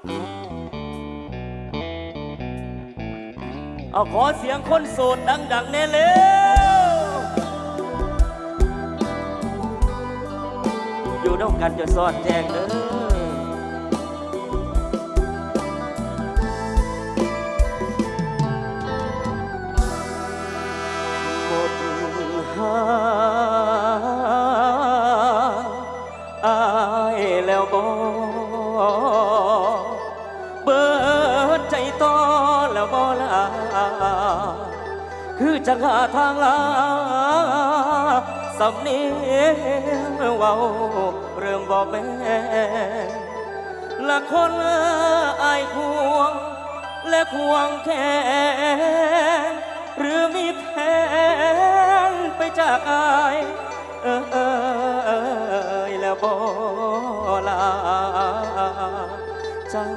เอาขอเสียงคนโสดดังๆแน่เร็วอยู่ด้วยกันจะสอดแจงเด้อหมดหาอายแล้วบ่ จะหาทางลาสำเนียงเว้าเรื่องบ่แม่ละคนอายควง และควงแขนหรือมีแผนไปจากอายเออเออแล้วบอลาจัง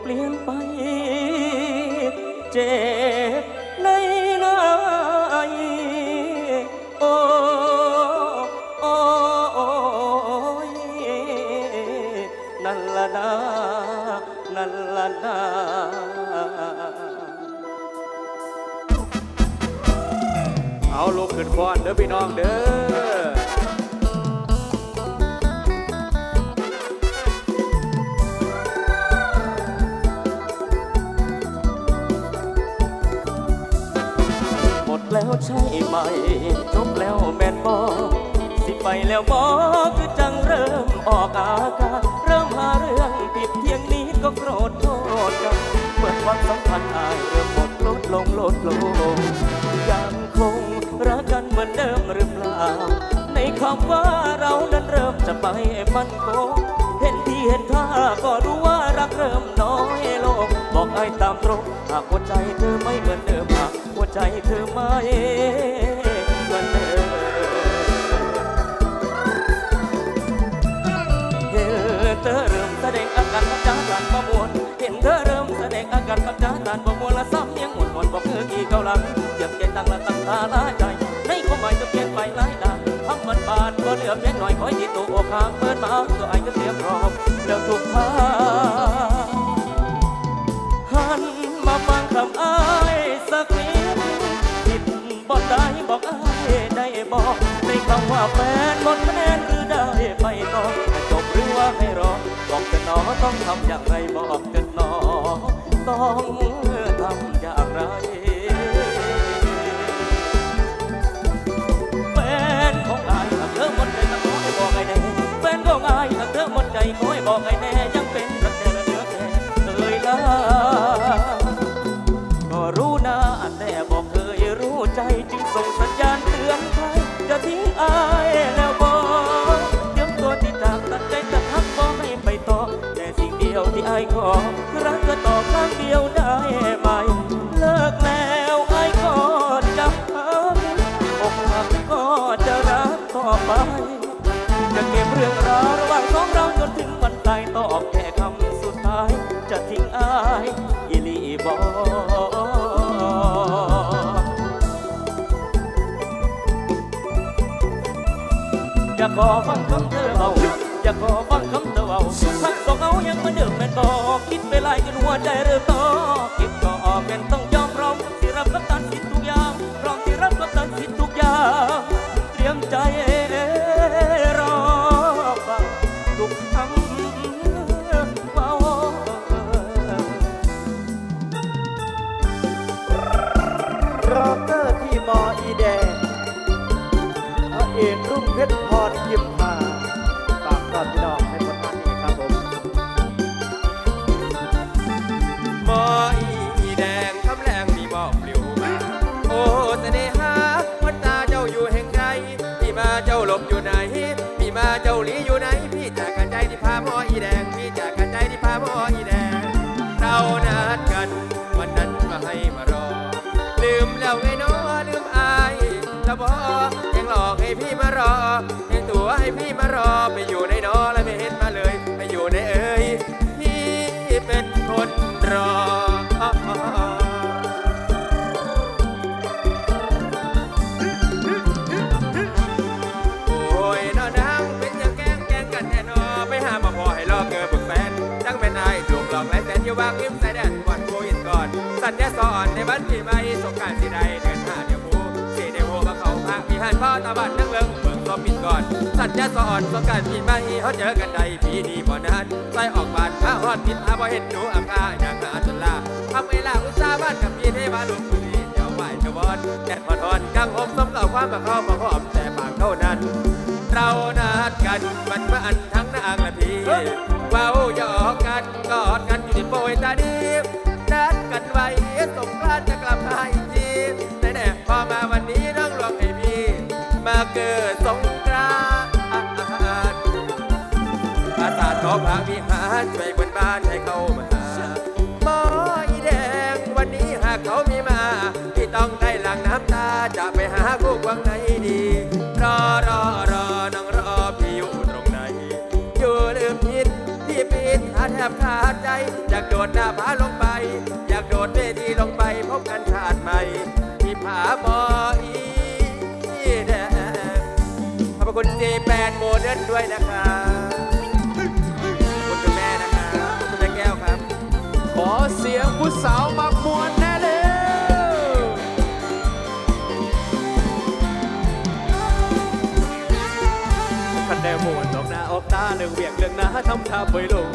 เปลี่ยนไปเจ็บ เอาลูกขึ้นฟ้อนเด้อพี่น้องเด้อหมดแล้วใช่ไหมจบแล้วแม่นบอสิไปแล้วบอคือจังเริ่มออกอาการ ก็โกรธโทษกันเมื่อความสัมพันธ์อายเริ่มหมดลดลงลดลงยังคงรักกันเหมือนเดิมหรือเปล่า ในคำว่าเรานั้นเริ่มจะไปมันคงเห็นที่เห็นท่าก็รู้ว่ารักเริ่มน้อยลงบอกไอ้ตามตรงหากหัวใจเธอไม่เหมือนเดิมหากหัวใจเธอไม่เหมือนเดิมเห็นเธอเริ่มแสดงอา การกับจ้าตานประมวละซ้ำยังหมดหมดบอกคือกี่เกาลังเจ็บใจตั้งละตั้งตาลาใจ ในความหมายจะเปลี่ยนไปหลายด้านทำมันบานก็เหลือเพียงหน่อยคอยที่ตัวอกหางเปิดมาตัวไอ้ก็เตรียมพร้อมแล้วทุกทางหันมาฟังคำอ้ายสักนิดผิดบอกได้บอกอ้ายได้บอกในคำว่าแฟนบนคะแนนหรือได้ไปต่อจะจบหรือว่าให้รอบอกจะนอต้องทำอย่างไรบอกจะ ต้องทำอย่างไรแฟนของอายหากเธอหมดใจต้องขอให้บอกไอ้แน่แฟนของอายหากเธอหมดใจขอให้บอกไอ้แน่ยังเป็นรักแท้และเหลือแค่เอ่ยลาก็รู้นะแต่บอกเคยรู้ใจจึงส่งสัญญาณเตือนภัยจะทิ้งอายแล้วบอกเตรียมตัวที่จากตัดใจจะพักบอกให้ไปต่อแต่สิ่งเดียวที่อายขอางเดียวได้ไหม เลิกแล้วไอายก็จะพักอกหักก็จะรักต่อไป จะเก็บเรื่องราวระหว่างสองเราจนถึงวันตายตอบแค่คำสุดท้าย จะทิ้งอายอีหลีบออยากขอฟังคำเธอเอาอยากขอฟังคำเธอเอาพักสองเอายังเหมือนเดิม แม่นบอกคิดไปหลายจนหัวใจเริ่มต่อคิดก็ออกเป็นต้องยอมพร้อมที่รับกับตัดสินทุกอย่างพร้อมที่รับกับตัดสินทุกอย่างเตรียมใจรอฟังทุกคำเว้าร็อกเกอร์ที่มออีแดงพระเอกรุ่งเพชรพรยิมพาฝากตอนพี่น้อง รอไปอยู่ในนอและไม่เห็นมาเลยไปอยู่ในเอ่ยพี่เป็นคนรออยู่ว่างยิ้มใส่แดดวันโควิดก่อน สัญญาสอนในวันที่ไม่สงการสิใดเดือนห้าเดียวผู้สีเดียวผู้มาเขาพักมีหันพ่อตาบัดนั่งเลิง เบิ่งรอปิดก่อน สัญญาสอนสงการปีใหม่เขาเจอกันใดปีนี้บ่นานใส่ออกบานพระฮอดปิดอาบ่เห็นหนูอาคาอย่างอาจลาทำเวลาอุตสาห์บ้านกับพี่เทวาลุงบุรีเดี๋ยวไหวจะบอนแดดพอทอนกังอมสมเก่าความมาเข้ามาหอมแต่ปากเท่านั้นเรานัดกันวันพระอันทั้งนางและพี่เว้าหยอกกันกอดกันอยู่ที่โปรยตาดีนัดกันไว้สงกรานต์จะกลับมาอีกทีแต่แน่พอมาาวิหารช่วยบนบ้านให้เขามาหาหมออีแดงวันนี้หากเขามีมาพี่ต้องได้หลังน้ำตาจะไปหาคู่กวางไหนดี รอรอรอน้องรอพี่อยู่ตรงไหน อยู่ลืมคิดที่ปิดหาแทบขาดใจ อยากโดดหน้าผาลงไป อยากโดดเวทีลงไปพบกันชาติใหม่ที่ผาหมออีแดงขอบคุณจีแปดโมเดิร์นด้วยนะครับ ผู้สาวมามวนแน่เลยคันแนวมวนออกหน้าออกตาเรื่องเวียงเรื่องหน้าทำท่าบ่อยลง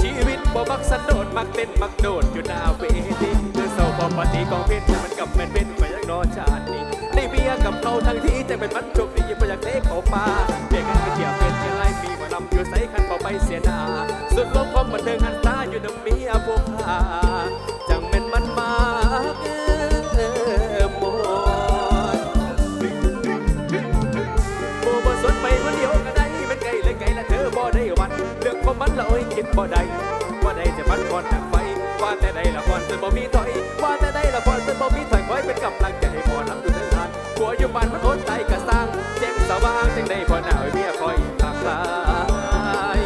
ชีวิตบ่มักสันโดษมักเต้นมักโดดอยู่หน้าเวทีคือเศร้าบ่ปฏิกองเพชรมันกับแม่นเป็นไปยังนอชาตินี้ได้เบียกับเขาทั้งทีแต่เป็นมันโชคดีบ่อยากเทเขาป่าเบียกันกระเทียบเป็นเชียงรมีมานำอยู่ใส่คันบ่ไปเสียหน้าสุดลมความบันเทิงหันตาอยู่น้ำมียพวกข้า คิดบ่ได้ว่าได้แต่มันก่อนหักไฟว่าแต่ใดละก่อนจนบ่มีถอย ว่าแต่ใดละก่อนจนบ่มีถอยคอยเป็นกำลังใจให้พอนับอยู่เดินทางหัวอยู่บ้านมันอดใจกะสร้างแจ้งสว่างจังได้พอหนาเมียคอยทางลาย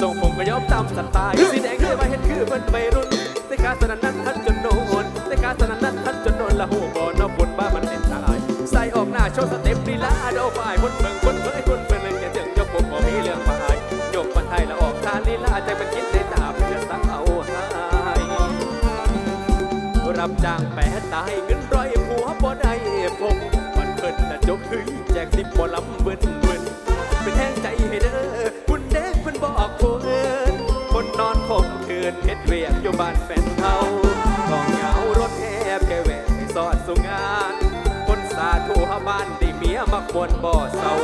ส่งผมก็ยอมตามสไตล์สีแดงคือว่าเห็นคือมันไม่รุ่นแต่การสนันนั้นทันจนโดนแต่การสนันนั้นทันจนโดนละหูบ่อนอกบนบ้ามันเด็ดตายใส่ออกหน้าโชว์สเต็ปลีลาโดฝ่ายคนเมืองคนเผยคนเพื่อนเลยแกเดือง ทานลีลาใจมันคิดในตาเพื่อสักเอาหายรับจ้างแปะตายเงินร้อยหัวบ่ได้ผมมันเพิ่นน่ะจกคือแจกสิบบ่ลำเบิ่นเบิ่นเป็นแห้งใจให้เด้อคุณเด็กเพิ่นบอกเพิ่นคนนอนคมคืนเฮ็ดเวียกอยู่บ้านแฟนเขากองเหงารถแห่แกแหวกไปสอดสุงาน คนสาธุหาบ้านได้เมียมักมวนบ่เศร้า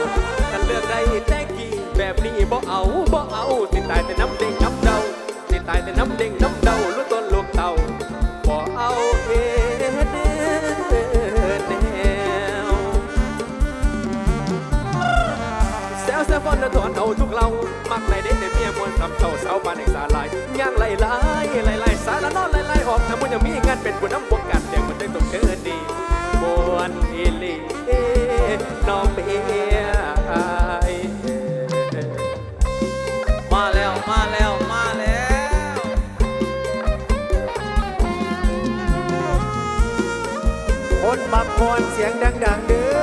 แบบนี้บ่เอาบ่เอาสิตายแต่น้ำเด้งน้ำเดาสิตายแต่น้ำเด้งน้ำเดาลูกต้นลูกเต่าบ่เอาเฮ็ดแนวแซวแซวฟอนและถอนเอาทุกเรามักไหลเด็กในเมียมวนทำเท่าเสาบ้านเอกสาลายย่างไหลไหลไหลไหลสารละนอนไหลไหลออกน้ำมันยังมีงานเป็นผู้นำวงการเดียงมันได้ตกเชิญดีมวนอีลีน้องเมียอ ดังๆเด้อ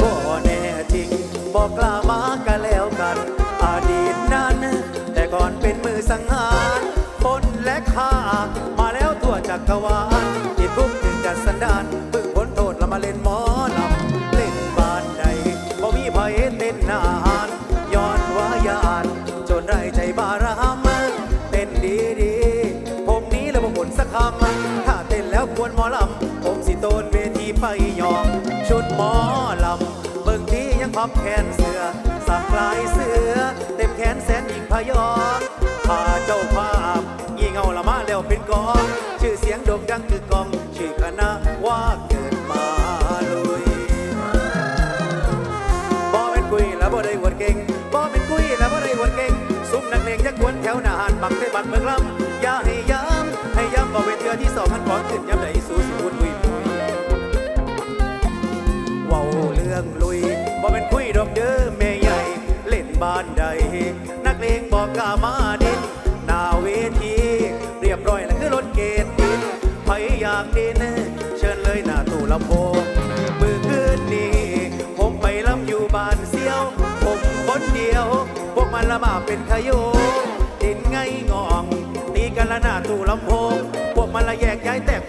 บ่แน่จริงบอกกล้ามากันแล้วกัน อดีตนั้น แต่ก่อนเป็นมือสังหารคนและข้ามาแล้วทั่วจักรวาล พับแขนเสือสักลายเสือ เต็มแขนแสนยิงพยองข้าเจ้าภาพงี่เงาละมาแล้วเป็นกอง ชื่อเสียงโด่งดังคือกอง ชื่อคณะว่าเกิดมาลุยบ่เป็นกุยแล้วบ่ได้หวดเก่งบ่เป็นกุยแล้วบ่ได้หวดเก่งซุ้มนักเลงยักวนแถวหน้าหานบักเตบัดเมืองลำอย่าให้ย้ำให้ย้ำบ่เป็นเทือที่สองหันของขึ้นย้ำใดสู้สิวุ่น บ้านใด นักเลงบอกกามาดินนาเวที เรียบร้อยแล้วคือรถเกตินไปอยากดิน เชิญเลยหน้าตู้ลำโพงมืขึ้นนี่ผมไปลำอยู่บ้านเสียว ผมคนเดียว พวกมันละมาเป็นขยโยดินไงงอง ตีกันละหน้าตู้ลำโพง พวกมันละแยกย้ายแตก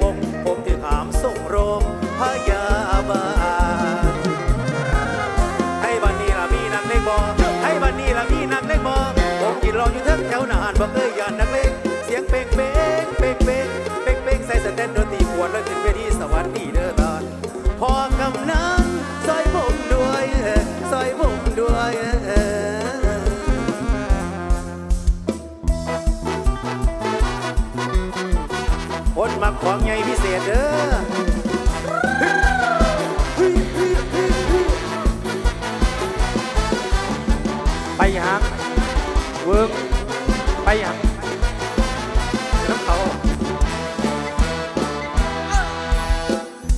ไปยังเวิร์กไปยังน้ำเขา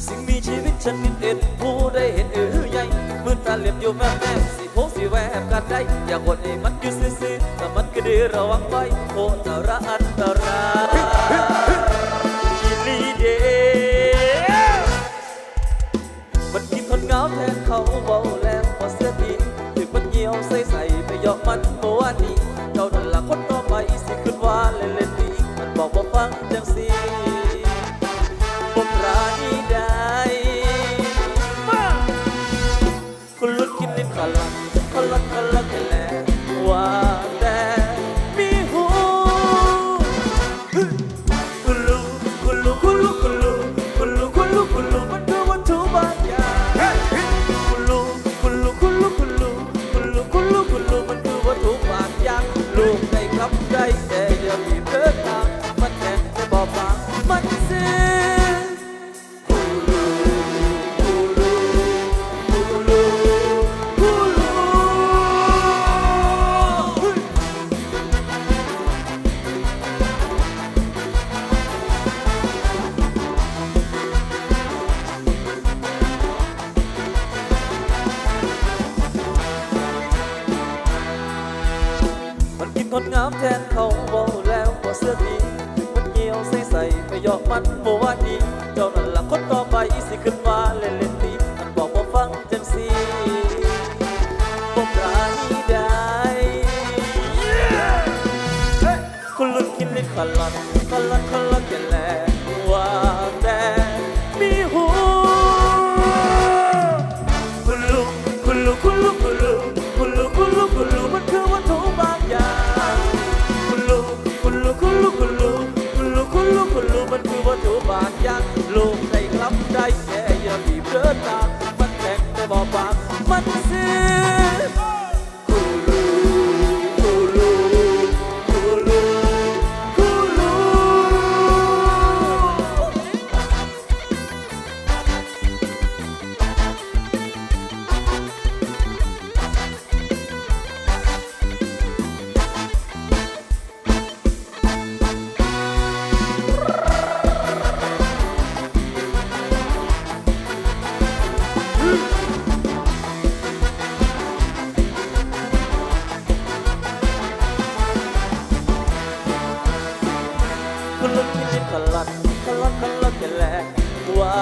สิ่งมีชีวิตฉันนิดเอ็ดผู้ได้เห็นเอือใหญ่มือตาเหลียมโยู่แม่แม่สีโพสีแหวบกันได้ อย่าหดให้มันคือซื่อๆแต่มันก็ดีระวังไว้โคตรอันตรายมันมีคนงามแทนเขาเบา มันบ่ว่าดีเจ้านั่นละคน ลัดขลัดขลัดแกแหลกว่า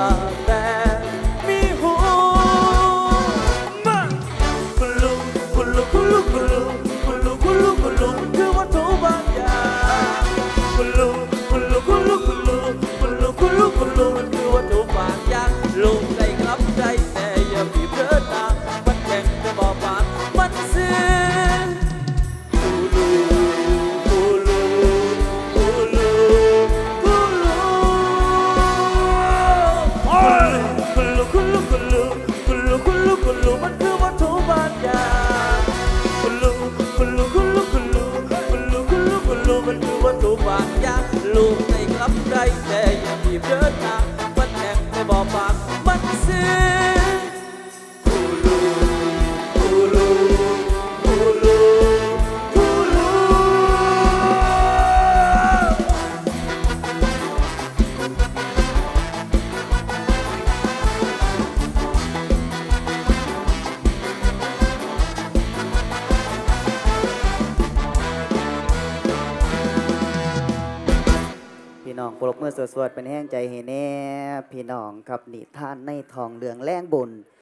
สวดเป็นแห้งใจให้แน่พี่น้องครับนี่ท่านในทองเหลืองแรงบุญ